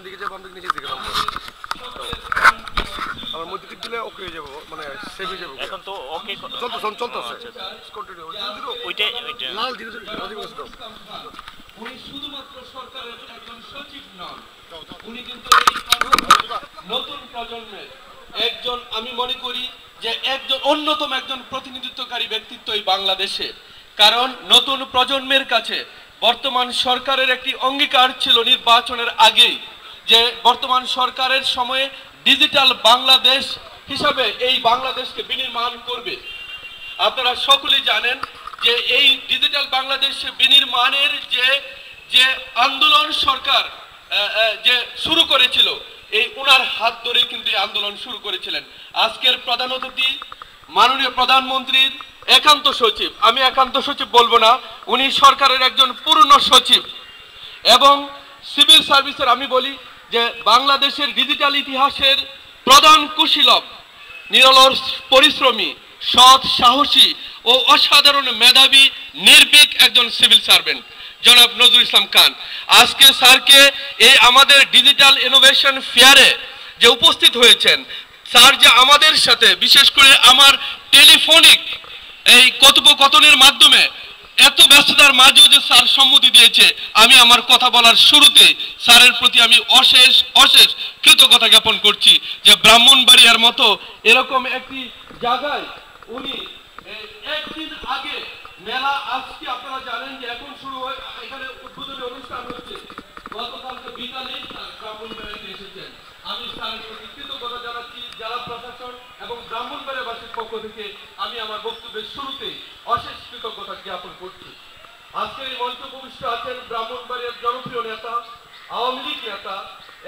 ডান দিকে যাব বাম দিকে নিচের দিকে নামবো আমার মধ্যে দিক দিলে ওকে হয়ে যাব মানে সেভ হয়ে যাব। এখন তো ওকে চলতো চলতেছে কন্টিনিউ ওইটাই ওইটা লাল ধীরে ধীরে ধীরে ধীরে উনি শুধুমাত্র সরকারের একজন সচিব নন। উনি কিন্তু নতুন প্রজন্মের একজন আমি মনে করি যে একজন অন্যতম একজন প্রতিনিধিত্বকারী ব্যক্তিত্ব এই বাংলাদেশে। কারণ নতুন প্রজন্মের কাছে বর্তমান সরকারের একটি অঙ্গীকার ছিল নির্বাচনের আগেই। যে বর্তমান সরকারের সময়ে ডিজিটাল বাংলাদেশ হিসাবে এই বাংলাদেশকে বিনির্মাণ করবে। আপনারা সকলেই জানেন যে এই ডিজিটাল বাংলাদেশ বিনির্মাণের যে যে আন্দোলন সরকার যে শুরু করেছিল, এই উনার হাত ধরে কিন্তু আন্দোলন শুরু করেছিলেন। আজকের প্রধান অতিথি, মাননীয় প্রধানমন্ত্রীর একান্ত সচিব, আমি একান্ত সচিব বলব না, উনি সরকারের একজন পূর্ণ সচিব। এবং সিভিল সার্ভিসের আমি বলি যে বাংলাদেশের ডিজিটাল ইতিহাসের প্রধান কুশীলব, নিরলস পরিশ্রমী, সৎ সাহসী ও অসাধারণ মেধাবী, নির্ভীক একজন সিভিল সার্ভেন্ট, জনাব নজরুল ইসলাম খান। আজকে স্যারকে এই আমাদের ডিজিটাল ইনোভেশন ফেয়ারে যে উপস্থিত হয়েছেন, স্যার যে আমাদের সাথে, বিশেষ করে আমার টেলিফোনিক এই কথোপকথনের মাধ্যমে এত ব্যস্ততার মাঝেও যে স্যার সম্মতি দিয়েছে, আমি আমার কথা বলার শুরুতে স্যারের প্রতি আমি অশেষ অশেষ কৃতজ্ঞতা জ্ঞাপন করছি যে ব্রাহ্মণবাড়িয়ার মতো এরকম একটি জায়গায় উনি একদিন আগে মেলা আজকে আপনারা জানেন যে এখন শুরু হয়, এখানে উদ্বোধনী অনুষ্ঠান হচ্ছে। গতকালকে স্যার ব্রাহ্মণবাড়িয়াতে এসেছেন। আমি স্যারের প্রতি কৃতজ্ঞতা জানাচ্ছি, জেলা প্রশাসন এবং ব্রাহ্মণবাড়িয়াবাসীর পক্ষ থেকে আমি আমার বক্তব্যের শুরুতে অশেষ কৃতজ্ঞতা জ্ঞাপন করছি। আজকের এই মঞ্চ ভূমিষ্ঠ আছেন ব্রাহ্মণবাড়িয়ার জনপ্রিয় নেতা, আওয়ামী লীগ নেতা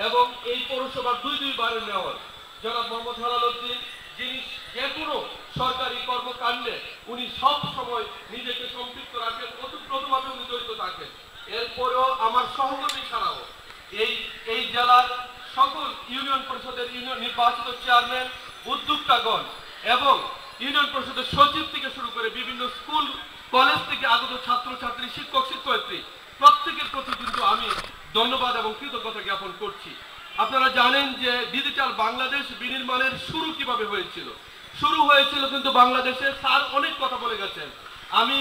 এবং এই পৌরসভার দুই দুইবারের মেয়র, জনাব মোহাম্মদ হেলাল উদ্দিন যিনি যে কোনো সরকারি কর্মকাণ্ডে উনি সব সময় নিজেকে সম্পৃক্ত রাখেন ওতপ্রোতভাবে উনি জড়িত থাকেন। এরপরেও আমার সহকর্মী ছাড়াও এই এই জেলার সকল ইউনিয়ন পরিষদের ইউনিয়ন নির্বাচিত চেয়ারম্যান, উদ্যোক্তাগণ এবং ইউনিয়ন পরিষদের সচিব থেকে শুরু করে বিভিন্ন স্কুল, কলেজ থেকে আগত ছাত্রছাত্রী, শিক্ষক, শিক্ষয়িত্রী, প্রত্যেকের প্রতি কিন্তু আমি ধন্যবাদ এবং কৃতজ্ঞতা জ্ঞাপন করছি। আপনারা জানেন যে ডিজিটাল বাংলাদেশ বিনির্মাণের শুরু কীভাবে হয়েছিল? শুরু হয়েছিল কিন্তু বাংলাদেশে স্যার অনেক কথা বলে গেছেন। আমি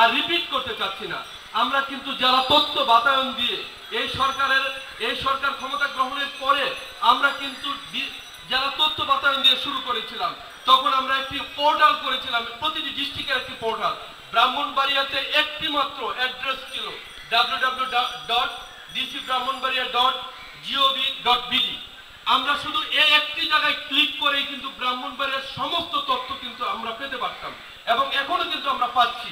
আর রিপিট করতে চাচ্ছি না। আমরা কিন্তু যারা তথ্য বাতায়ন দিয়ে এই সরকারের, এই সরকার ক্ষমতা গ্রহণের পরে আমরা কিন্তু যারা তথ্য বাতায়ন দিয়ে শুরু করেছিলাম, তখন আমরা একটি পোর্টাল করেছিলাম, প্রতিটি ডিস্ট্রিক্টের একটি পোর্টাল। ব্রাহ্মণবাড়িয়াতে একটি মাত্র অ্যাড্রেস ছিল W DC Brahmanbaria dot BD আমরা শুধু এই একটি জায়গায় ক্লিক করেই কিন্তু ব্রাহ্মণবাড়িয়ার সমস্ত তথ্য কিন্তু আমরা পেতে পারতাম এবং এখনও কিন্তু আমরা পাচ্ছি।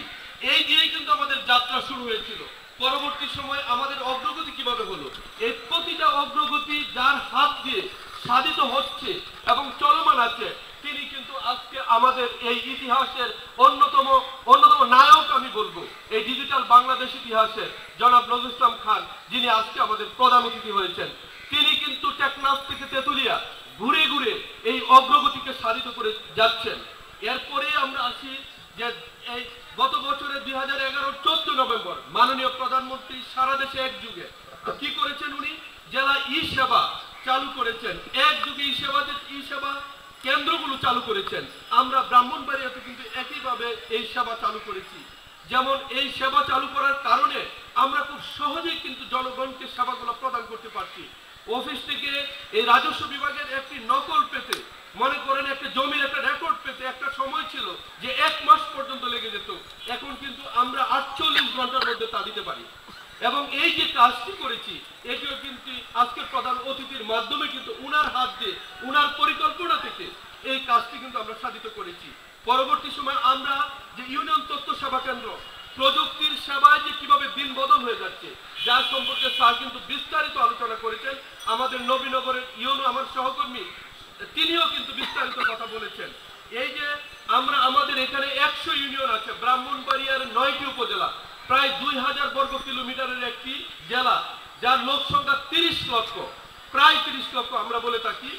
এই দিয়েই কিন্তু আমাদের যাত্রা শুরু হয়েছিল। পরবর্তী সময় আমাদের অগ্রগতি কীভাবে হলো? এই প্রতিটা অগ্রগতি যার হাত দিয়ে সাধিত হচ্ছে এবং চলমান আছে তিনি কিন্তু আজকে আমাদের এই ইতিহাসের অন্যতম অন্যতম নায়ক আমি বলব এই ডিজিটাল ইতিহাসের জনাব নজরুল ইসলাম খান যিনি আজকে আমাদের প্রধান অতিথি হয়েছেন তিনি কিন্তু টেকনাফ থেকে তেতুলিয়া ঘুরে ঘুরে এই অগ্রগতিকে সাধিত করে যাচ্ছেন এরপরে আমরা আসি যে এই গত বছরের দুই হাজার এগারোর চোদ্দ নভেম্বর মাননীয় প্রধানমন্ত্রী সারা দেশে এক যুগে কি করেছেন উনি জেলা ই সেবা চালু করেছেন এক যুগে ই সেবা ই সেবা কেন্দ্রগুলো চালু করেছেন আমরা ব্রাহ্মণবাড়িয়াতে কিন্তু একইভাবে এই সেবা চালু করেছি যেমন এই সেবা চালু করার কারণে আমরা খুব সহজেই কিন্তু জনগণকে সেবাগুলো প্রদান করতে পারছি। অফিস থেকে এই রাজস্ব বিভাগের একটি নকল পেতে, মনে করেন একটা জমির একটা রেকর্ড পেতে একটা সময় ছিল যে এক মাস পর্যন্ত লেগে যেত। এখন কিন্তু আমরা আটচল্লিশ ঘণ্টার মধ্যে তা দিতে পারি। এবং এই যে কাজটি করেছি, এটিও কিন্তু আজকের প্রধান অতিথির মাধ্যমে কিন্তু উনার হাত দিয়ে, উনার পরিকল্পনা থেকে এই কাজটি কিন্তু আমরা সাধিত করেছি। পরবর্তী সময় আমরা যে ইউনিয়ন তথ্য সেবা কেন্দ্র সেবায় যে কীভাবে দিন বদল হয়ে যাচ্ছে, যার সম্পর্কে স্যার কিন্তু বিস্তারিত আলোচনা করেছেন। আমাদের নবীনগরের ইউনো, আমার সহকর্মী, তিনিও কিন্তু বিস্তারিত কথা বলেছেন। এই যে আমরা আমাদের এখানে একশো ইউনিয়ন আছে, ব্রাহ্মণবাড়িয়ার নয়টি উপজেলা, প্রায় দুই হাজার বর্গ কিলোমিটারের একটি জেলা, যার লোক সংখ্যা তিরিশ লক্ষ, প্রায় তিরিশ লক্ষ আমরা বলে থাকি।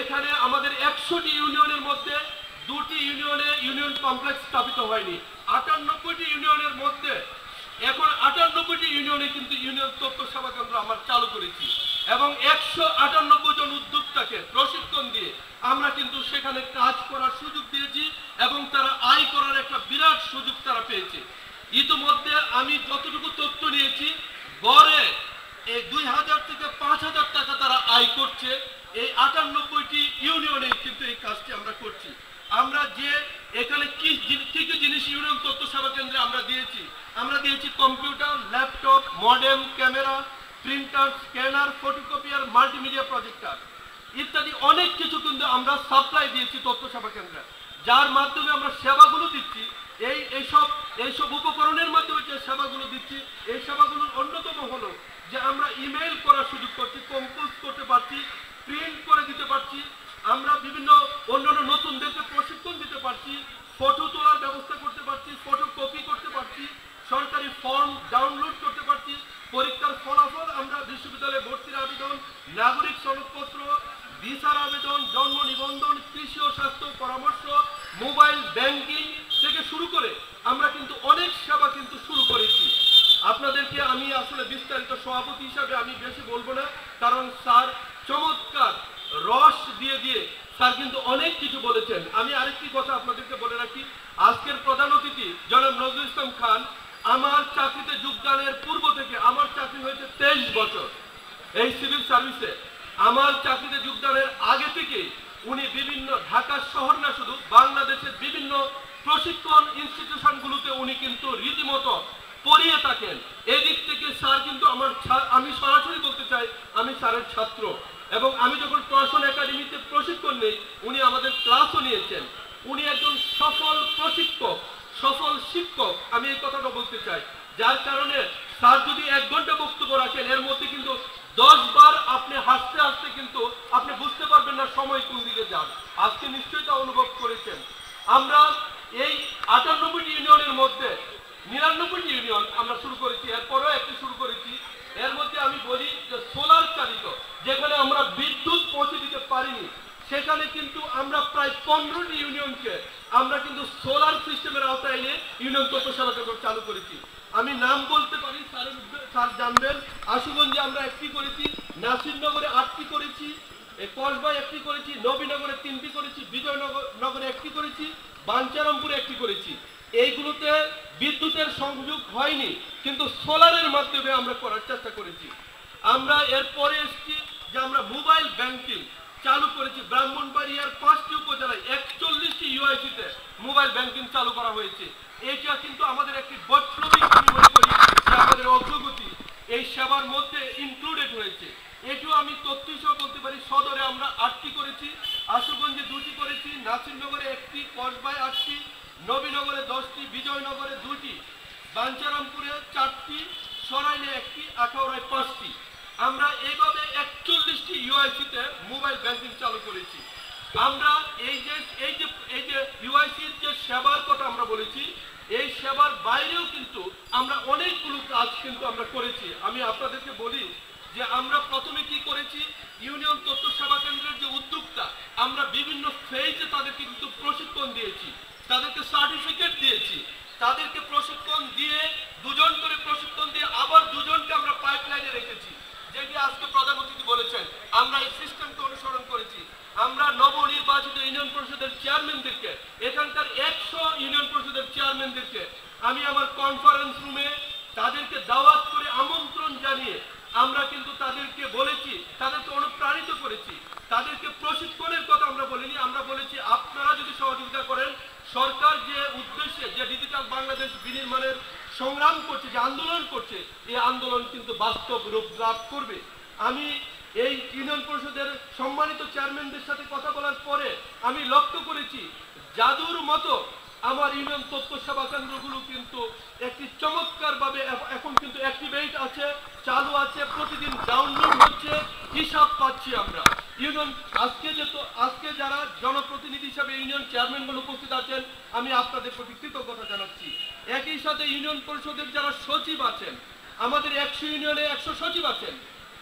এখানে আমাদের একশোটি ইউনিয়নের মধ্যে দুটি ইউনিয়নে ইউনিয়ন কমপ্লেক্স স্থাপিত হয়নি, আটানব্বইটি ইউনিয়নের মধ্যে এখন আটানব্বইটি ইউনিয়নে কিন্তু ইউনিয়ন তথ্য সেবা কেন্দ্র আমরা চালু করেছি। এবং একশো আটানব্বই জন উদ্যোক্তাকে প্রশিক্ষণ দিয়ে আমরা কিন্তু সেখানে কাজ করার সুযোগ দিয়েছি এবং তারা আয় করার একটা বিরাট সুযোগ তারা পেয়েছে। ইতিমধ্যে আমি যতটুকু তথ্য নিয়েছি, গড়ে এই দুই হাজার থেকে পাঁচ হাজার টাকা তারা আয় করছে। এই আটানব্বইটি ইউনিয়নে কিন্তু এই কাজটি আমরা করছি। আমরা যে এখানে কি কি কি জিনিস ইউনিয়ন তথ্য সেবা কেন্দ্রে আমরা দিয়েছি? আমরা দিয়েছি computer, laptop modem camera printer scanner photocopier multimedia projector ইত্যাদি অনেক কিছু কিন্তু আমরা সাপ্লাই দিয়েছি তথ্য সেবা কেন্দ্রে। যার মাধ্যমে আমরা সেবাগুলো দিচ্ছি। এই, এইসব এইসব উপকরণের মাধ্যমে যে সেবাগুলো দিচ্ছি, এই সেবাগুলোর অন্যতম হলো যে আমরা ইমেল করার সুযোগ করছি কম্পোজ করতে পারছি প্রিন্ট করে দিতে পারছি আমরা বিভিন্ন অন্যান্য নতুনদেরকে প্রশিক্ষণ দিতে পারছি ফটো তোলার ব্যবস্থা করতে পারছি ফটো কপি করতে পারছি, সরকারি ফর্ম ডাউনলোড করতে পারছি, পরীক্ষার ফলাফল আমরা বিশ্ববিদ্যালয়ে ভর্তির আবেদন, নাগরিক সনদপত্র ভিসার আবেদন, জন্ম নিবন্ধন, কৃষি ও স্বাস্থ্য পরামর্শ মোবাইল ব্যাংকিং থেকে শুরু করে আমরা কিন্তু অনেক সেবা কিন্তু শুরু করেছি। আপনাদেরকে আমি আসলে বিস্তারিত সভাপতি হিসাবে আমি বেশি বলব না, কারণ স্যার চমৎকার রস দিয়ে দিয়ে। স্যার কিন্তু অনেক কিছু বলেছেন। আমি আরেকটি কথা আপনাদেরকে বলে রাখি। আজকের প্রধান অতিথি জনাব নজরুল ইসলাম খান আমার চাকরিতে যোগদানের পূর্ব থেকে আমার চাকরি হয়েছে তেইশ বছর এই সিভিল সার্ভিসে। আমার চাকরিতে যোগদানের আগে থেকে উনি বিভিন্ন ঢাকা শহর না শুধু, বাংলাদেশের বিভিন্ন প্রশিক্ষণ ইনস্টিটিউশনগুলোতে উনি কিন্তু রীতিমতো পড়িয়ে থাকেন। এদিক থেকে স্যার কিন্তু আমার আমি সরাসরি বলতে চাই, আমি স্যারের ছাত্র। এবং আমি যখন পড়াশোনা একাডেমিতে প্রশিক্ষণ নেই, উনি আমাদের ক্লাসও নিয়েছেন। উনি একজন সফল প্রশিক্ষক, সফল শিক্ষক। আমি এই কথাটা বলতে চাই, যার কারণে স্যার যদি এক ঘণ্টা বক্তব্য রাখেন, এর মধ্যে কিন্তু দশ বার আপনি হাসতে হাসতে কিন্তু আপনি বুঝতে পারবেন না সময় কোন দিকে যান। আজকে নিশ্চয়ই তা অনুভব করেছেন। আমরা এই আটানব্বইটি ইউনিয়নের মধ্যে নিরানব্বইটি ইউনিয়ন আমরা শুরু করেছি, এরপরেও একটি শুরু করেছি। এর মধ্যে আমি বলি যে সোলার চালিত যেখানে আমরা বিদ্যুৎ পৌঁছে দিতে পারিনি, সেখানে কিন্তু আমরা প্রায় পনেরোটি ইউনিয়নকে আমরা কিন্তু সোলার সিস্টেমের আওতায় এনে ইউনিয়ন তথ্য কেন্দ্র চালু করেছি। আমি নাম বলতে পারি স্যার জানবেন। আশুগঞ্জে আমরা একটি করেছি, নাসিরনগরে আটটি করেছি কসবায় একটি করেছি, নবীনগরে তিনটি করেছি, বিজয়নগর নগরে একটি করেছি, বাঞ্চারামপুরে একটি করেছি। এইগুলোতে বিদ্যুতের সংযোগ হয়নি, কিন্তু সোলারের মাধ্যমে আমরা করার চেষ্টা করেছি। আমরা এরপরে যে আমরা মোবাইল ব্যাংকিং চালু করেছি ব্রাহ্মণবাড়িয়ার পাঁচটি উপজেলায়, একচল্লিশটি ইউআইসিতে মোবাইল ব্যাংকিং চালু করা হয়েছে। এটা কিন্তু আমাদের একটি বৈপ্লবিক আমি মনে করি যে আমাদের অগ্রগতি এই সেবার মধ্যে ইনক্লুডেড হয়েছে এটিও আমি তথ্য হিসেবে বলতে পারি সদরে আমরা আটটি করেছি আশুগঞ্জে দুটি করেছি নাসিরনগরে একটি কসবায় আটটি নবীনগরে দশটি বিজয়নগরে দুটি বাঞ্চারামপুরে চারটি সরাইলে একটি আখাউড়ায় পাঁচটি আমরা এইভাবে একচল্লিশটি ইউআইসিতে মোবাইল ব্যাংকিং চালু করেছি আমরা এই যে এই যে এই যে ইউআইসির যে সেবার কথা আমরা বলেছি এই সেবার বাইরেও কিন্তু আমরা অনেকগুলো কাজ কিন্তু আমরা করেছি আমি আপনাদেরকে বলি যে আমরা প্রথমে কি করেছি ইউনিয়ন তথ্য সেবা কেন্দ্রের যে উদ্যোক্তা আমরা বিভিন্ন ফেজে তাদেরকে কিন্তু প্রশিক্ষণ দিয়েছি তাদেরকে সার্টিফিকেট দিয়েছি তাদেরকে প্রশিক্ষণ দিয়ে দুজন করে প্রশিক্ষণ দিয়ে আবার দুজনকে আমরা পাইপলাইনে রেখেছি যেটি আজকে প্রধান অতিথি বলেছেন আমরা এই সিস্টেমকে অনুসরণ করেছি আমরা নবনির্বাচিত ইউনিয়ন পরিষদের চেয়ারম্যানদেরকে এখানকার একশো ইউনিয়ন পরিষদের চেয়ারম্যানদেরকে আমি আমার কনফারেন্স রুমে তাদেরকে দাওয়াত করে আমন্ত্রণ জানিয়ে আমরা কিন্তু তাদেরকে বলেছি, তাদেরকে অনুপ্রাণিত করেছি। তাদেরকে প্রশিক্ষণের কথা আমরা বলিনি, আমরা বলেছি আপনারা যদি সহযোগিতা করেন, সরকার যে উদ্দেশ্যে যে ডিজিটাল বাংলাদেশ বিনির্মাণের সংগ্রাম করছে, যে আন্দোলন করছে, এই আন্দোলন কিন্তু বাস্তব রূপ লাভ করবে। আমি এই ইউনিয়ন পরিষদের সম্মানিত চেয়ারম্যানদের সাথে কথা বলার পরে আমি লক্ষ্য করেছি জাদুর মতো আমার ইউনিয়ন তথ্য সেবা কেন্দ্রগুলো কিন্তু একটি চমৎকার ভাবে এখন কিন্তু অ্যাক্টিভেট আছে চালু আছে প্রতিদিন ডাউনলোড হচ্ছে হিসাব পাচ্ছি আমরা। ইউনিয়ন, আজকে যে তো আজকে যারা জনপ্রতিনিধি হিসাবে ইউনিয়ন চেয়ারম্যানগুলো উপস্থিত আছেন, আমি আপনাদের প্রতি কৃতজ্ঞতা জানাচ্ছি। একই সাথে ইউনিয়ন পরিষদের যারা সচিব আছেন, আমাদের একশো ইউনিয়নে একশো সচিব আছেন,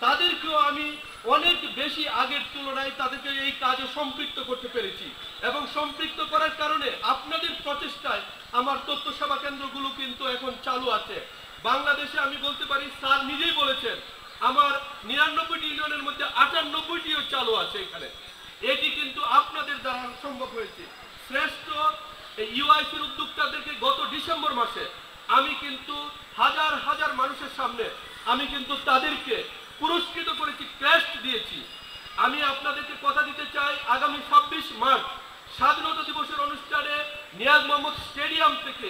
তাদেরকেও আমি অনেক বেশি আগের তুলনায় তাদেরকে এই কাজে সম্পৃক্ত করতে পেরেছি। এবং সম্পৃক্ত করার কারণে আপনাদের প্রচেষ্টায় আমার তথ্য সেবা কেন্দ্রগুলো কিন্তু এখন চালু আছে। বাংলাদেশে আমি বলতে পারি, স্যার নিজেই বলেছেন আমার নিরানব্বইটি ইউনিয়নের মধ্যে আটানব্বইটিও চালু আছে এখানে। এটি কিন্তু আপনাদের দ্বারা সম্ভব হয়েছে। শ্রেষ্ঠ ইউআইসির উদ্যোক্তাদেরকে গত ডিসেম্বর মাসে আমি কিন্তু হাজার হাজার মানুষের সামনে আমি কিন্তু তাদেরকে পুরস্কৃত করেছি, ক্রেস্ট দিয়েছি। আমি আপনাদেরকে কথা দিতে চাই, আগামী ছাব্বিশ মার্চ স্বাধীনতা দিবসের অনুষ্ঠানে নিয়াজ মোহাম্মদ স্টেডিয়াম থেকে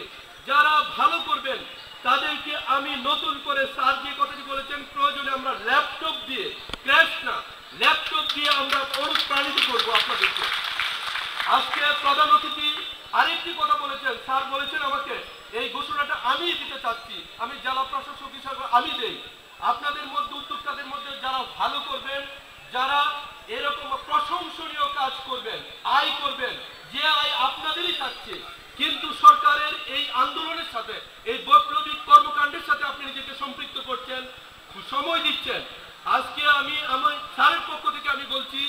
যারা ভালো করবেন তাদেরকে আমি নতুন করে স্যার দিয়ে কথাটি বলেছেন, প্রয়োজনে আমরা ল্যাপটপ দিয়ে, ক্র্যাশ না, ল্যাপটপ দিয়ে আমরা অনুপ্রাণিত করব আপনাদেরকে। আজকে প্রধান অতিথি আরেকটি কথা বলেছেন। স্যার বলেছেন আমাকে, এই ঘোষণাটা আমি দিতে চাচ্ছি। আমি জেলা প্রশাসক হিসাবে আমি দেই। আপনাদের মধ্যে, উদ্যোক্তাদের মধ্যে যারা ভালো করবেন, যারা এরকম প্রশংসনীয় কাজ করবেন, আয় করবেন, যে আয় আপনাদেরই থাকছে কিন্তু সরকারের এই আন্দোলনের সাথে, এই বৈপ্লবিক কর্মকাণ্ডের সাথে আপনি নিজেকে সম্পৃক্ত করছেন সময় দিচ্ছেন। আজকে আমি আমার স্যারের পক্ষ থেকে আমি বলছি,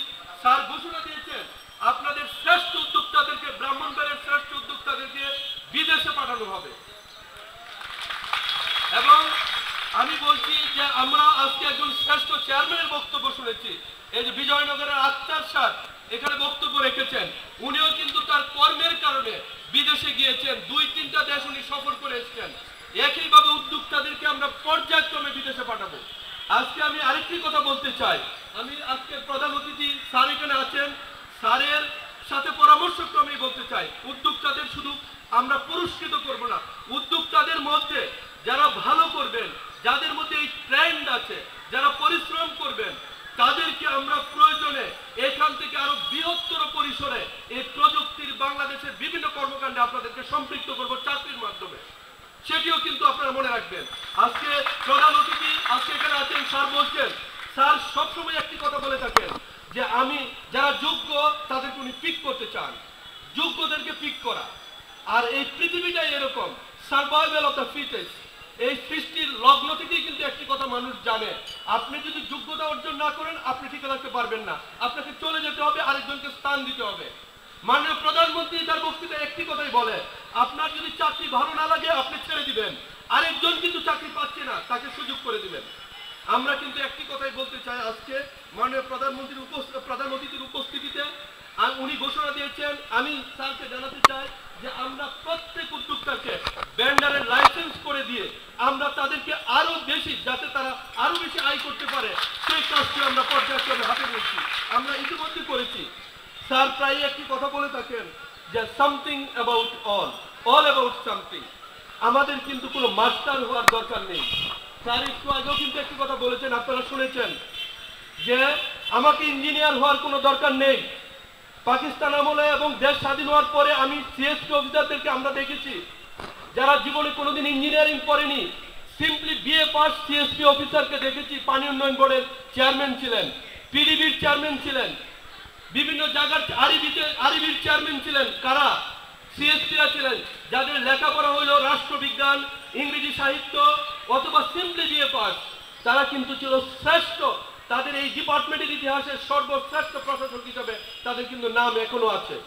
স্যার ঘোষণা দিয়েছেন, আপনাদের শ্রেষ্ঠ উদ্যোক্তাদেরকে ব্রাহ্মণবাড়ির শ্রেষ্ঠ উদ্যোক্তাদেরকে বিদেশে পাঠানো হবে। এবং আমি বলছি যে আমরা আজকে একজন শ্রেষ্ঠ চেয়ারম্যানের বক্তব্য শুনেছি। এই যে বিজয়নগরের আক্তার স্যার এখানে বক্তব্য রেখেছেন। উনিও কিন্তু তার কর্মের কারণে বিদেশে গিয়েছেন, দুই, তিনটা দেশ উনি সফর করে এসেছেন। একইভাবে উদ্যোক্তাদেরকে আমরা পর্যায়ক্রমে বিদেশে পাঠাবো। আজকে আমি আরেকটি কথা বলতে চাই। আমি আজকে প্রধান অতিথি স্যার এখানে আছেন। স্যারের সাথে পরামর্শক্রমে বলতে চাই। উদ্যোক্তাদের শুধু আমরা পুরস্কৃত করব না, উদ্যোক্তাদের মধ্যে যারা ভালো করবেন, যাদের মধ্যে এই ট্রেন্ড আছে, যারা পরিশ্রম করবেন তাদেরকে আমরা প্রয়োজনে এখান থেকে আরও বৃহত্তর পরিসরে এই প্রযুক্তির বাংলাদেশের বিভিন্ন কর্মকাণ্ডে আপনাদেরকে সম্পৃক্ত করব চাকরির মাধ্যমে। সেটিও কিন্তু আপনারা মনে রাখবেন। আজকে প্রধান অতিথি আজকে এখানে আছেন স্যার বলছেন, স্যার সবসময় একটি কথা বলে থাকেন যে আমি যারা যোগ্য তাদেরকে উনি পিক করতে চান। যোগ্যদেরকে পিক করা। আর এই পৃথিবীটাই এরকম। সার্ভাইভাল অফ দ্য ফিটেস্ট এই সৃষ্টির লগ্ন থেকেই কিন্তু একটি কথা মানুষ জানে। আপনি যদি যোগ্যতা অর্জন না করেন, আপনি ঠিক রাখতে পারবেন না। আপনাকে চলে যেতে হবে, আরেকজনকে স্থান দিতে হবে। মাননীয় প্রধানমন্ত্রী তার বক্তৃতায় একটি কথাই বলে, আপনার যদি চাকরি ভালো না লাগে, আপনি ছেড়ে দিবেন। আরেকজন কিন্তু চাকরি পাচ্ছে না, তাকে সুযোগ করে দিবেন। আমরা কিন্তু একটি কথাই বলতে চাই আজকে, মাননীয় প্রধানমন্ত্রীর প্রধান অতিথির উপস্থিতিতে উনি ঘোষণা দিয়েছেন, আমি স্যারকে জানাতে চাই যে আমরা প্রত্যেক উদ্যোক্তাকে ব্যান্ডারের লাইসেন্স করে দিয়ে আমরা তাদেরকে আরও বেশি, যাতে তারা আরও বেশি আয় করতে পারে, সেই কাজটি আমরা পর্যায়ক্রমে হাতে নিয়েছি। আমরা ইতিমধ্যে করেছি। স্যার প্রায় একটি কথা বলে থাকেন যে something about all all about something আমাদের কিন্তু কোনো মাস্টার হওয়ার দরকার নেই। স্যার একটু আগেও কিন্তু একটি কথা বলেছেন, আপনারা শুনেছেন যে আমাকে ইঞ্জিনিয়ার হওয়ার কোনো দরকার নেই। পাকিস্তান আমলে এবং দেশ স্বাধীন হওয়ার পরে আমি সিএসপি অফিসারদেরকে আমরা দেখেছি, যারা জীবনে কোনোদিন ইঞ্জিনিয়ারিং করেনি। সিম্পলি বিএ পাস সিএসপি অফিসারকে দেখেছি, পানি উন্নয়ন বোর্ডের চেয়ারম্যান ছিলেন পিডিবির চেয়ারম্যান ছিলেন, বিভিন্ন জায়গার আরিবিতে আরিবির চেয়ারম্যান ছিলেন। কারা? সিএসপিরা ছিলেন, যাদের লেখাপড়া হইল রাষ্ট্রবিজ্ঞান, ইংরেজি সাহিত্য, অথবা সিম্পলি বিএ পাস, তারা কিন্তু ছিল শ্রেষ্ঠ তাদের এই ডিপার্টমেন্টের ইতিহাসের সর্বশ্রেষ্ঠ প্রশাসক হিসেবে তাদের কিন্তু নাম এখনও আছে।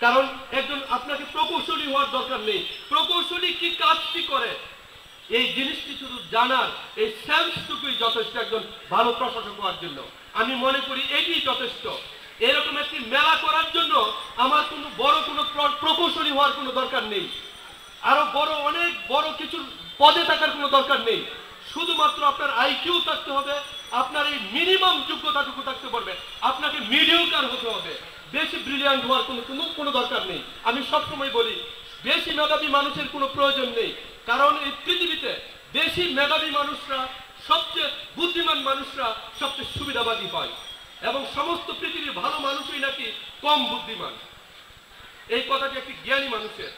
কারণ একজন আপনাকে প্রকৌশলী হওয়ার দরকার নেই। প্রকৌশলী কি কাজটি করে? এই জিনিসটি শুধু জানার, এই সেন্সটুকুই যথেষ্ট একজন ভালো প্রশাসক হওয়ার জন্য। আমি মনে করি এটি যথেষ্ট। এরকম একটি মেলা করার জন্য আমার কোনো বড় কোনো প্র- প্রকৌশলী হওয়ার কোনো দরকার নেই। আরও বড়, অনেক বড় কিছু পদে থাকার কোনো দরকার নেই। শুধুমাত্র আপনার আইকিউ থাকতে হবে, আপনার এই মিনিমাম যোগ্যতাটুকু থাকতে পারবে, আপনাকে মিডিওকার হতে হবে। বেশি ব্রিলিয়ান্ট হওয়ার কোনো কোনো কোনো দরকার নেই। আমি সবসময় বলি, বেশি মেধাবী মানুষের কোনো প্রয়োজন নেই। কারণ এই পৃথিবীতে বেশি মেধাবী মানুষরা, সবচেয়ে বুদ্ধিমান মানুষরা সবচেয়ে সুবিধাবাদী হয়। এবং সমস্ত পৃথিবীর ভালো মানুষই নাকি কম বুদ্ধিমান। এই কথাটি একটি জ্ঞানী মানুষের।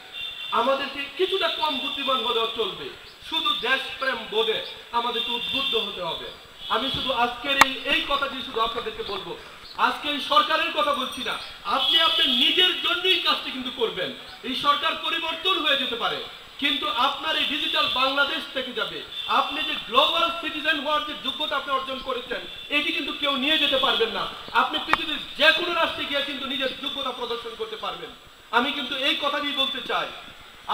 আমাদেরকে কিছুটা কম বুদ্ধিমান হলেও চলবে। শুধু দেশপ্রেম বোধে আমাদেরকে উদ্বুদ্ধ হতে হবে। আমি শুধু আজকের এই এই কথাটি শুধু আপনাদেরকে বলব। আজকে এই সরকারের কথা বলছি না। আপনি আপনার নিজের জন্যই কাজটি কিন্তু করবেন। এই সরকার পরিবর্তন হয়ে যেতে পারে। কিন্তু আপনার এই ডিজিটাল বাংলাদেশ থেকে যাবে। আপনি যে গ্লোবাল সিটিজেন হওয়ার যে যোগ্যতা আপনি অর্জন করেছেন, এটি কিন্তু কেউ নিয়ে যেতে পারবেন না। আপনি পৃথিবীর যে কোনো রাষ্ট্রে গিয়ে কিন্তু নিজের যোগ্যতা প্রদর্শন করতে পারবেন। আমি কিন্তু এই কথাটি বলতে চাই।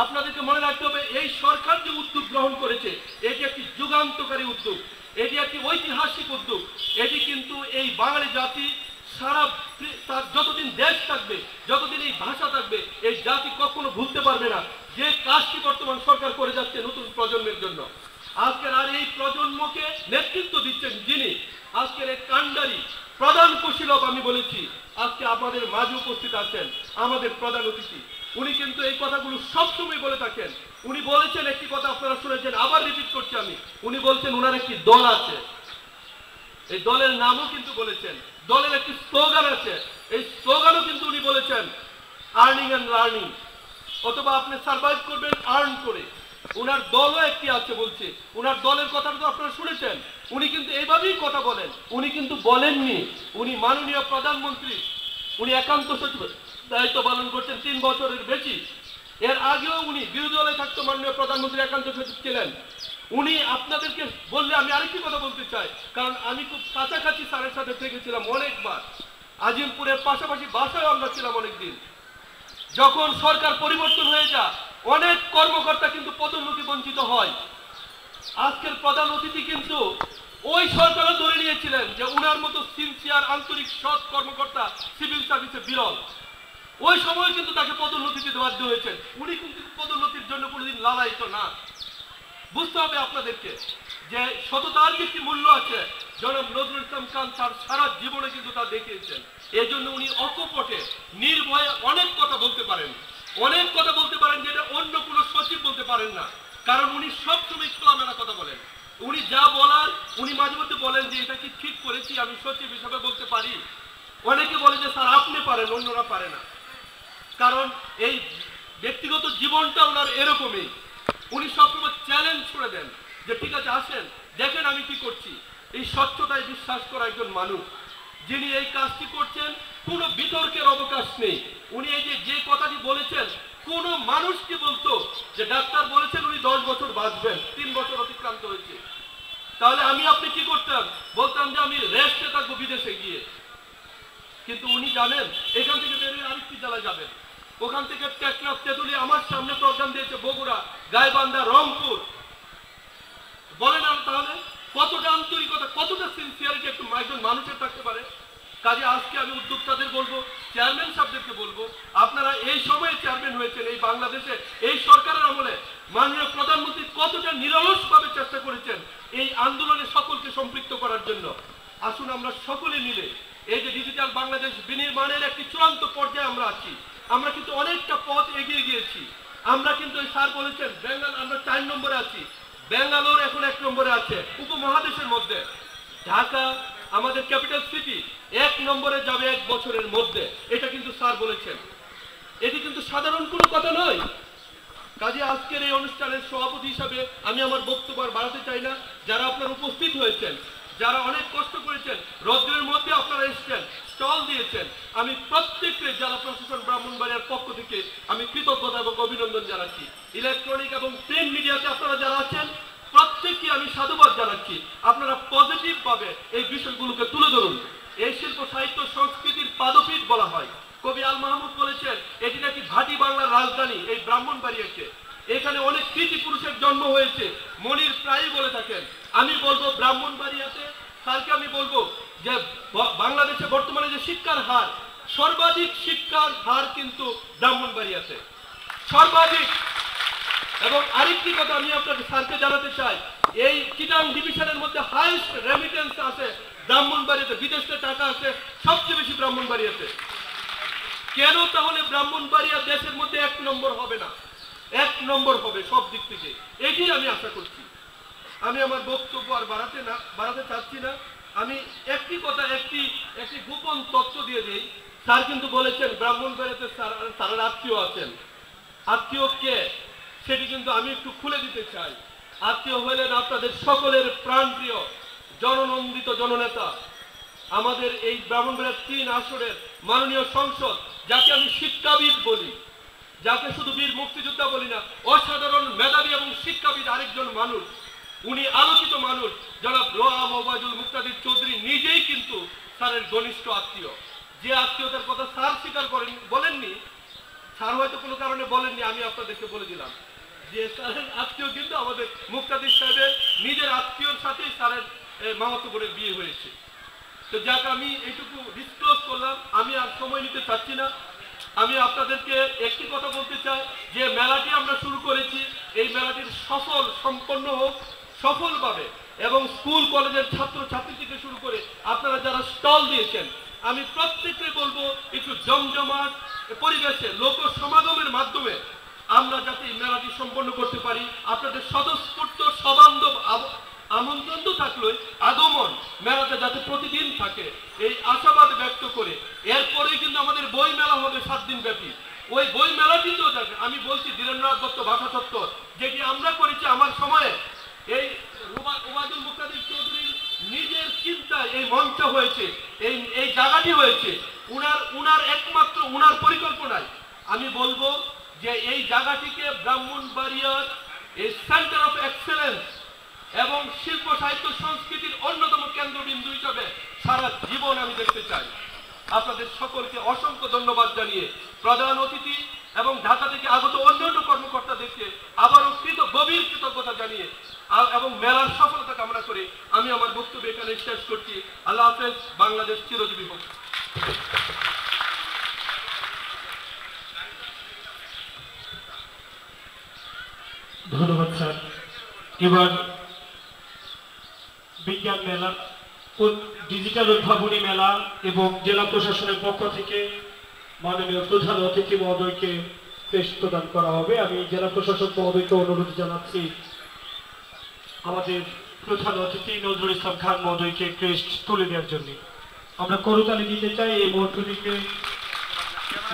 আপনাদেরকে মনে রাখতে হবে, এই সরকার যে উদ্যোগ গ্রহণ করেছে, এটি একটি যুগান্তকারী উদ্যোগ, এটি একটি ঐতিহাসিক উদ্যোগ, এটি কিন্তু এই বাঙালি জাতি সারা তার যতদিন দেশ থাকবে, যতদিন এই ভাষা থাকবে, এই জাতি কখনো ভুলতে পারবে না। যে কাজটি বর্তমান সরকার করে যাচ্ছে নতুন প্রজন্মের জন্য। আজকের আর এই প্রজন্মকে নেতৃত্ব দিচ্ছেন যিনি, আজকের এই কান্ডারি প্রধান কুশীলভ আমি বলেছি, আজকে আমাদের মাঝে উপস্থিত আছেন আমাদের প্রধান অতিথি। উনি কিন্তু এই কথাগুলো সবসময় বলে থাকেন। উনি বলেছেন একটি কথা আপনারা শুনেছেন, আবার রিপিট করছি আমি। উনি বলছেন ওনার একটি দল আছে। এই দলের নামও কিন্তু বলেছেন। দলের একটি স্লোগান আছে। এই স্লোগানও কিন্তু উনি বলেছেন আর্নিং অ্যান্ড লার্নিং অথবা আপনি সার্ভাইভ করবেন আর্ন করে। উনার দলও একটি আছে বলছে। উনার দলের কথা তো আপনারা শুনেছেন। উনি কিন্তু এইভাবেই কথা বলেন। উনি কিন্তু বলেননি। উনি মাননীয় প্রধানমন্ত্রী। উনি একান্ত সচিব। দায়িত্ব পালন করছেন তিন বছরের বেশি। এর আগেও উনি বিরোধী দলে থাকতো, মাননীয় প্রধানমন্ত্রী একান্ত সচিব ছিলেন। উনি আপনাদেরকে বললে আমি আরেকটি কথা বলতে চাই, কারণ আমি খুব কাছাকাছি স্যারের সাথে থেকেছিলাম অনেকবার। আজিমপুরের পাশাপাশি বাসায় আমরা ছিলাম অনেকদিন। যখন সরকার পরিবর্তন হয়ে যায়, অনেক কর্মকর্তা কিন্তু পদোন্নতি বঞ্চিত হয়। আজকের প্রধান অতিথি কিন্তু ওই সরকারও ধরে নিয়েছিলেন যে উনার মতো সিনসিয়ার আন্তরিক, সৎ কর্মকর্তা সিভিল সার্ভিসে বিরল। ওই সময় কিন্তু তাকে পদোন্নতি দিতে বাধ্য হয়েছেন। উনি কিন্তু পদোন্নতির জন্য কোনোদিন লালায়িত না। বুঝতে হবে আপনাদেরকে যে সততার যে একটি মূল্য আছে, জনাব নজরুল ইসলাম খান তার সারা জীবনে কিন্তু তা দেখিয়েছেন। এই জন্য উনি অকপটে, নির্ভয়ে অনেক কথা বলতে পারেন। অনেক কথা বলতে পারেন যেটা অন্য কোনো সচিব বলতে পারেন না। কারণ উনি সবসময় খোলামেলা কথা বলেন। উনি যা বলার, উনি মাঝে মধ্যে বলেন যে, এটা কি ঠিক করেছি? আমি সচিব হিসাবে বলতে পারি? অনেকে বলে যে, স্যার, আপনি পারেন, অন্যরা পারে না। কারণ এই ব্যক্তিগত জীবনটা ওনার এরকমই। উনি সবসময় চ্যালেঞ্জ করে দেন যে, ঠিক আছে, আসেন, দেখেন আমি কি করছি। এই স্বচ্ছতায় বিশ্বাস করা একজন মানুষ। যিনি এই কাজটি করছেন, কোনো বিতর্কের অবকাশ নেই। উনি এই যে যে কথাটি বলেছেন, কোন মানুষ কি বলতো যে, ডাক্তার বলেছেন উনি দশ বছর বাঁচবেন, তিন বছর অতিক্রান্ত হয়েছে। তাহলে আমি আপনি কি করতাম? বলতাম যে, আমি রেস্টে থাকব বিদেশে গিয়ে। কিন্তু উনি জানেন, এখান থেকে বেরিয়ে আরেকটি জেলায় যাবেন। ওখান থেকে টেকনাফ তেতুলি আমার সামনে প্রোগ্রাম দিয়েছে বগুড়া, গাইবান্ধা, রংপুর। বলেন আর তাহলে, কতটা আন্তরিকতা, কতটা সিনসিয়ারিটি একটু একজন মানুষের থাকতে পারে? কাজে আজকে আমি উদ্যোক্তাদের বলব চেয়ারম্যান সাহেবদেরকে বলব, আপনারা এই সময়ে চেয়ারম্যান হয়েছেন এই বাংলাদেশে, এই সরকারের আমলে মাননীয় প্রধানমন্ত্রী কতটা নিরলসভাবে চেষ্টা করেছেন এই আন্দোলনে সকলকে সম্পৃক্ত করার জন্য। আসুন আমরা সকলে মিলে এই যে ডিজিটাল বাংলাদেশ বিনির্মাণের একটি চূড়ান্ত পর্যায়ে আমরা আছি আমরা কিন্তু অনেকটা পথ এগিয়ে গিয়েছি। আমরা কিন্তু স্যার বলেছেন, বেঙ্গাল আমরা চার নম্বরে আছি। ব্যাঙ্গালোর এখন এক নম্বরে আছে, উপমহাদেশের মধ্যে। ঢাকা আমাদের ক্যাপিটাল সিটি, এক নম্বরে যাবে এক বছরের মধ্যে। এটা কিন্তু স্যার বলেছেন। এটি কিন্তু সাধারণ কোনো কথা নয়। কাজে আজকের এই অনুষ্ঠানের সভাপতি হিসাবে আমি আমার বক্তব্য আর বাড়াতে চাই না। যারা আপনার উপস্থিত হয়েছেন, যারা অনেক কষ্ট করেছেন, রৌদ্রের মধ্যে আপনারা এসেছেন স্টল দিয়েছেন। আমি প্রত্যেককে জেলা প্রশাসন ব্রাহ্মণবাড়িয়ার পক্ষ থেকে আমি কৃতজ্ঞতা এবং অভিনন্দন জানাচ্ছি। ইলেকট্রনিক এবং প্রিন্ট মিডিয়াতে আপনারা যারা আছেন, প্রত্যেককে আমি সাধুবাদ জানাচ্ছি। আপনারা পজিটিভ ভাবে এই বিষয়গুলোকে তুলে ধরুন। এই শিল্প, সাহিত্য, সংস্কৃতির পাদপীঠ বলা হয়। কবি আল মাহমুদ বলেছেন, এটি নাকি ভাটি বাংলার রাজধানী এই ব্রাহ্মণবাড়িয়াকে। এখানে অনেক কৃতি পুরুষের জন্ম হয়েছে। মনির প্রায়ই বলে থাকেন, আমি বলব ব্রাহ্মণবাড়িয়াতে স্যারকে আমি বলব যে বাংলাদেশে বর্তমানে যে শিক্ষার হার, সর্বাধিক শিক্ষার হার কিন্তু ব্রাহ্মণবাড়িয়াতে। সর্বাধিক। এবং আরেকটি কথা আমি আপনাকে স্যারকে জানাতে চাই, এই চিটাং ডিভিশনের মধ্যে হাইস্ট রেমিটেন্স আছে ব্রাহ্মণবাড়িয়াতে, বিদেশে টাকা আছে সবচেয়ে বেশি ব্রাহ্মণবাড়িয়াতে। কেন তাহলে ব্রাহ্মণবাড়িয়া দেশের মধ্যে এক নম্বর হবে না? এক নম্বর হবে সব দিক থেকে। এটি আমি আশা করছি। আমি আমার বক্তব্য আর বাড়াতে না বাড়াতে চাচ্ছি না। আমি একটি কথা, একটি একটি গোপন তথ্য দিয়ে দিই। স্যার কিন্তু বলেছেন ব্রাহ্মণবাড়িয়াতে স্যার, স্যারের আত্মীয় আছেন। আত্মীয় কে? সেটি কিন্তু আমি একটু খুলে দিতে চাই। আত্মীয় হলেন আপনাদের সকলের প্রাণপ্রিয়, জননন্দিত জননেতা। আমাদের এই ব্রাহ্মণবাড়িয়ার তিন আসরের মাননীয় সংসদ, যাকে আমি শিক্ষাবিদ বলি, যাকে শুধু বীর মুক্তিযোদ্ধা বলি না, অসাধারণ মেধাবী এবং শিক্ষাবিদ আরেকজন মানুষ। উনি আলোকিত মানুষ। জনাব রোয়া মোবাজুল মুক্তাদির চৌধুরী নিজেই কিন্তু স্যারের ঘনিষ্ঠ আত্মীয়। যে আত্মীয়তার কথা স্যার স্বীকার করেন, বলেননি, স্যার হয়তো কোনো কারণে বলেননি, আমি আপনাদেরকে বলে দিলাম। যে স্যারের আত্মীয় কিন্তু আমাদের মুক্তাদির সাহেবের নিজের আত্মীয় মেলাতেই স্যারের মামাতো বোনের বিয়ে হয়েছে। তো যাক, আমি এইটুকু ডিসক্লোজ করলাম। আমি আর সময় নিতে চাচ্ছি না। আমি আপনাদেরকে একটি কথা বলতে চাই। যে মেলাটি আমরা শুরু করেছি, এই মেলাটির সফল সম্পন্ন হোক সফলভাবে এবং স্কুল, কলেজের ছাত্র ছাত্রী থেকে শুরু করে আপনারা যারা স্টল দিয়েছেন, আমি প্রত্যেককে বলব, একটু জমজমাট পরিবেশে, লোক সমাগমের মাধ্যমে আমরা যাতে মেলাটি সম্পন্ন করতে পারি। আপনাদের স্বতঃস্ফূর্ত, সবান্ধব আমন্ত্রণ তো থাকল আগমন মেলাতে যাতে প্রতিদিন থাকে। এই আশাবাদ ব্যক্ত করে এরপরে কিন্তু আমাদের বই মেলা হবে সাত দিন ব্যাপী ওই বই মেলাটিতেও থাকে আমি বলছি, ধীরেন্দ্রনাথ দত্ত, ভাষা তত্ত্ব যেটি আমরা করেছি আমার সময়ে এই উবায়দুল মুক্তাদির চৌধুরীর নিজের চিন্তায় এই মঞ্চ হয়েছে, এই এই জায়গাটি হয়েছে। উনার উনার একমাত্র উনার পরিকল্পনায় আমি বলব যে এই জায়গাটিকে ব্রাহ্মণবাড়িয়ার এই সেন্টার অফ এক্সেলেন্স এবং শিল্প, সাহিত্য, সংস্কৃতির অন্যতম কেন্দ্রবিন্দু হিসাবে সারা জীবন আমি দেখতে চাই। আপনাদের সকলকে অসংখ্য ধন্যবাদ জানিয়ে প্রধান অতিথি এবং ঢাকা থেকে আগত অন্যান্য কর্মকর্তাদেরকে আবারও কৃত গভীর কৃতজ্ঞতা জানিয়ে এবং মেলার সফলতা কামনা করে আমি আমার বক্তব্য এখানে শেষ করছি। আল্লাহ হাফেজ, বাংলাদেশ চিরজীবী হোক। ধন্যবাদ, স্যার। এবার বিজ্ঞান মেলা ডিজিটাল উদ্ভাবনী মেলা এবং জেলা প্রশাসনের পক্ষ থেকে মাননীয় প্রধান অতিথি মহোদয়কে পেশ প্রদান করা হবে। আমি জেলা প্রশাসক মহোদয়কে অনুরোধ জানাচ্ছি আমাদের প্রধান অতিথি নজরুল ইসলাম খান মহোদয়কে ক্রেস্ট তুলে দেওয়ার জন্য। আমরা করতালি দিতে চাই এই মুহূর্তটিকে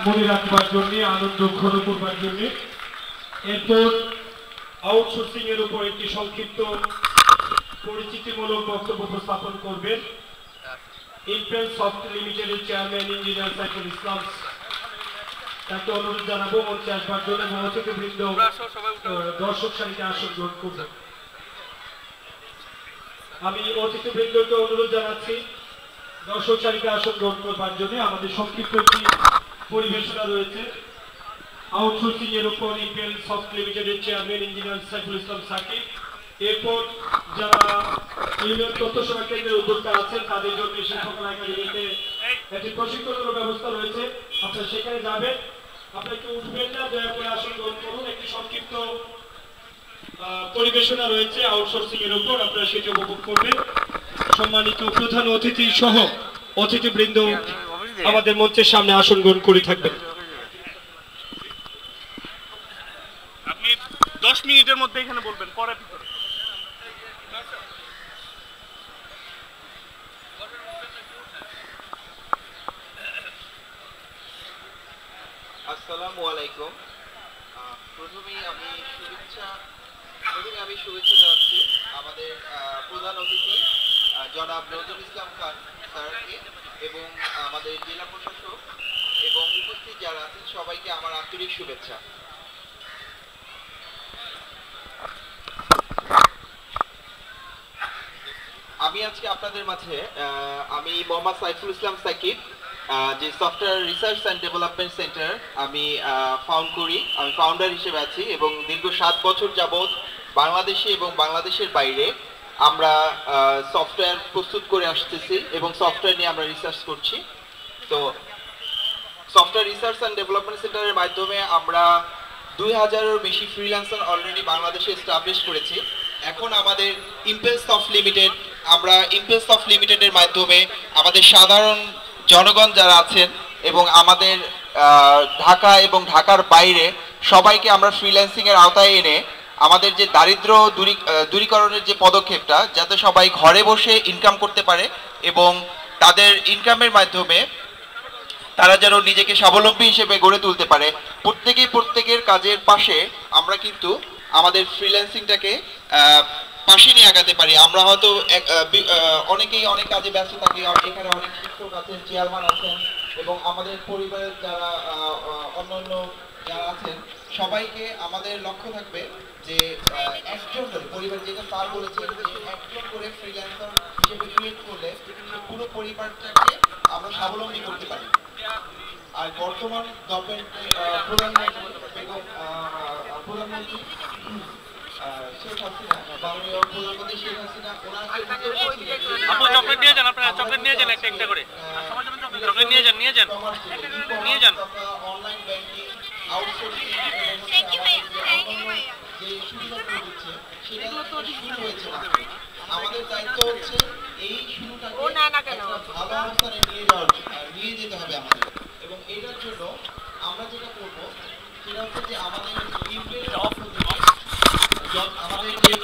মনে রাখবার জন্য আনন্দ ঘন করবার জন্য। এরপর আউটসোর্সিং এর উপর একটি সংক্ষিপ্ত পরিচিতিমূলক বক্তব্য উপস্থাপন করবেন। ইমপ্রেস সফট লিমিটেডের চেয়ারম্যান ইঞ্জিনিয়ার সাইফুল ইসলাম। তাকে অনুরোধ জানাব মঞ্চে আসবার জন্য এবং অতিথিবৃন্দ দর্শক সারিতে আসন গ্রহণ করবেন আমি অতিথিবৃন্দকে অনুরোধ জানাচ্ছি, দর্শক সারিতে আসন গ্রহণ করবার জন্য আমাদের সংক্ষিপ্ত একটি পরিবেশনা রয়েছে। আউটসোর্সিং এর উপর ইম্পেল সফট লিমিটেডের চেয়ারম্যান ইঞ্জিনিয়ার সাইফুল ইসলাম সাকিব। এরপর যারা ইউনিয়ন তথ্য সেবা কেন্দ্রের উদ্যোক্তা আছেন, তাদের জন্য শিক্ষকরা একাডেমিতে একটি প্রশিক্ষণের ব্যবস্থা রয়েছে। আপনারা সেখানে যাবেন। আপনাকে উঠবেন না, দয়া করে আসন গ্রহণ করুন। একটি সংক্ষিপ্ত পরিবেশনা রয়েছে আউটসোর্সিং এর উপর। আপনারা সেটি উপভোগ করবেন। সম্মানিত প্রধান অতিথি সহ অতিথিবৃন্দ আমাদের মঞ্চের সামনে আসন গ্রহণ করে থাকবেন। আপনি দশ মিনিটের মধ্যে এখানে বলবেন, পরে আসসালামু আলাইকুম। প্রথমেই আমি শুভেচ্ছা প্রথমে আমি শুভেচ্ছা জানাচ্ছি আমাদের প্রধান অতিথি জনাব নজরুল ইসলাম খান স্যারকে এবং আমাদের জেলা প্রশাসক এবং উপস্থিত যারা আছেন সবাইকে আমার আন্তরিক শুভেচ্ছা। আমি আজকে আপনাদের মাঝে আমি মোহাম্মদ সাইফুল ইসলাম সাকিব যে software research and development centre আমি ফাউন্ড করি, আমি ফাউন্ডার হিসেবে আছি এবং দীর্ঘ সাত বছর যাবৎ বাংলাদেশে এবং বাংলাদেশের বাইরে আমরা সফটওয়্যার প্রস্তুত করে আসতেছি এবং সফটওয়্যার নিয়ে আমরা রিসার্চ করছি। তো সফটওয়্যার রিসার্চ অ্যান্ড ডেভেলপমেন্ট সেন্টারের মাধ্যমে আমরা দুই হাজারেরও বেশি ফ্রিল্যান্সার অলরেডি বাংলাদেশে এস্টাবলিশ করেছি। এখন আমাদের ইম্পেল অফ লিমিটেড আমরা ইম্পেল সফট লিমিটেডের মাধ্যমে আমাদের সাধারণ জনগণ যারা আছেন এবং আমাদের ঢাকা এবং ঢাকার বাইরে সবাইকে আমরা ফ্রিল্যান্সিং এর আওতায় এনে আমাদের যে দারিদ্র দূরী দূরীকরণের যে পদক্ষেপটা, যাতে সবাই ঘরে বসে ইনকাম করতে পারে এবং তাদের ইনকামের মাধ্যমে তারা যেন নিজেকে স্বাবলম্বী হিসেবে গড়ে তুলতে পারে। প্রত্যেকেই প্রত্যেকের কাজের পাশে আমরা কিন্তু আমাদের ফ্রিল্যান্সিংটাকে পাশে নিয়ে আগাতে পারি। আমরা হয়তো অনেকেই অনেক কাজে ব্যস্ত থাকি এখানে অনেক শিক্ষক আছেন চেয়ারম্যান আছেন এবং আমাদের পরিবারের যারা আহ, অন্যান্য যারা আছেন সবাইকে আমাদের লক্ষ্য থাকবে যে একজন করে পরিবার যেটা স্যার বলেছেন যে একজন করে ফ্রিল্যান্সার হিসেবে ক্রিয়েট করলে পুরো পরিবারটাকে আমরা স্বাবলম্বী করতে পারি। আর বর্তমান গভর্নমেন্ট প্রধানমন্ত্রী বেগম প্রধানমন্ত্রী শেখ হাসিনা মাননীয় প্রধানমন্ত্রী শেখ হাসিনা ওনার চকলেট নিয়ে যান আপনারা চকলেট নিয়ে যান একটা একটা করে চকলেট নিয়ে যান নিয়ে যান নিয়ে যান অনলাইন ব্যাংকিং আউটসোর্সিং ভাইয়া। ভাইয়া। যে শুরু হয়েছে আমাদের দায়িত্ব হচ্ছে এই শুরুটাকে ও না না কেন? ভালো অবস্থানে নিয়ে যাওয়ার নিয়ে যেতে হবে আমাদের এবং এটার জন্য আমরা যেটা করব সেটা হচ্ছে যে আমাদের ইউপিএল আমাদের যে